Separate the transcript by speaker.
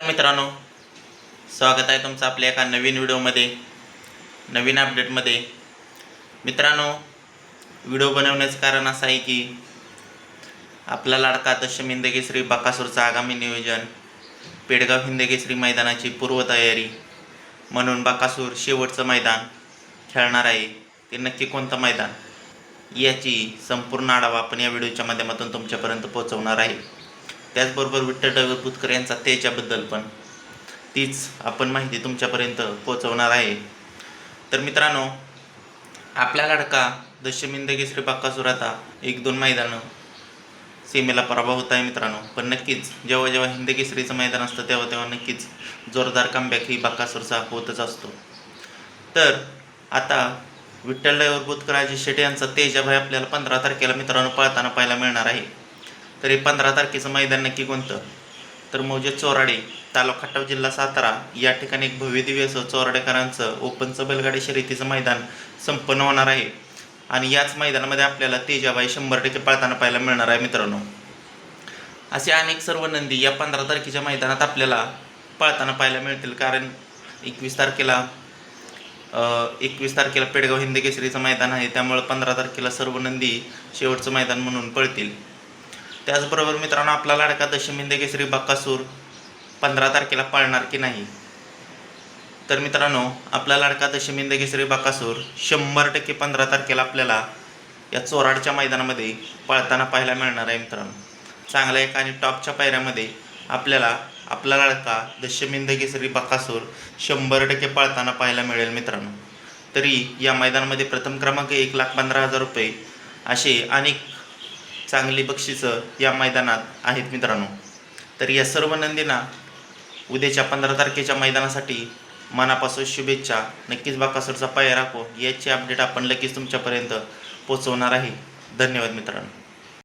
Speaker 1: मित्रांनो स्वागत आहे तुमचं आपल्या एका नवीन व्हिडिओमध्ये नवीन अपडेटमध्ये. मित्रांनो व्हिडिओ बनवण्याचं कारण असं आहे की आपला लाडका दशम हिंदकेसरी बकासूरचं आगामी नियोजन पेडगाव हिंदकेसरी मैदानाची पूर्वतयारी म्हणून बकासूर शेवटचं मैदान खेळणार आहे. ते नक्की कोणतं मैदान? याची संपूर्ण आढावा आपण या व्हिडिओच्या माध्यमातून तुमच्यापर्यंत पोहोचवणार आहे. त्याचबरोबर विठ्ठल ड्रायव्हर बुतकर यांचा त्याच्याबद्दल पण तीच आपण माहिती तुमच्यापर्यंत पोहोचवणार आहे. तर मित्रांनो आपला लाडका दशमिंदगी बाक्कासूर आता एक दोन मैदानं सीमेला पराभव होत आहे मित्रांनो. पण नक्कीच जेव्हा जेव्हा हिंद केसरीचं मैदान असतं तेव्हा तेव्हा नक्कीच जोरदार कमबॅक ही बाक्कासूरचा होतच असतो. तर आता विठ्ठल ड्रायव्हर बुतकर अजय शेटे यांचा तेजाभाई आपल्याला पंधरा तारखेला मित्रांनो पळताना पाहायला मिळणार आहे. तरी पंधरा तारखेचं मैदान नक्की कोणतं? तर मौजे चोराडे तालुका खटाव जिल्हा सातारा या ठिकाणी एक भव्य दिव्य असं चोराडेकरांचं ओपनचं बैलगाडी शर्यतीचं मैदान संपन्न होणार आहे. आणि याच मैदानामध्ये आपल्याला तेजाबाई शंभर टक्के पळताना पाहायला मिळणार आहे मित्रांनो. असे अनेक सर्व नंदी या पंधरा तारखेच्या मैदानात आपल्याला पळताना पाहायला मिळतील. कारण एकवीस तारखेला एकवीस तारखेला पेडगाव हिंदकेसरीचं मैदान आहे. त्यामुळे पंधरा तारखेला सर्व नंदी शेवटचं मैदान म्हणून पळतील. त्याचबरोबर मित्रांनो आपला लाडका दशमिंद केसरी बक्कासूर पंधरा तारखेला पाळणार की नाही? तर मित्रांनो आपला लाडका दशमिंद केसरी बक्कासूर शंभर टक्के पंधरा तारखेला आपल्याला या चोराडच्या मैदानामध्ये पळताना पाहायला मिळणार आहे मित्रांनो. चांगल्या एक आणि टॉपच्या पायऱ्यामध्ये आपल्याला आपला लाडका दशमिंद केसरी बक्कासूर शंभर टक्के पळताना पाहायला मिळेल मित्रांनो. तरी या मैदानामध्ये प्रथम क्रमांक एक लाख पंधरा हजार रुपये असे अनेक चांगली बक्षिसं या मैदानात आहेत मित्रांनो. तर या सर्व नंदींना उद्याच्या पंधरा तारखेच्या मैदानासाठी मनापासून शुभेच्छा. नक्कीच बाकासूरचा पाय राखो. याची अपडेट आपण लगेच तुमच्यापर्यंत पोचवणार आहे. धन्यवाद मित्रांनो.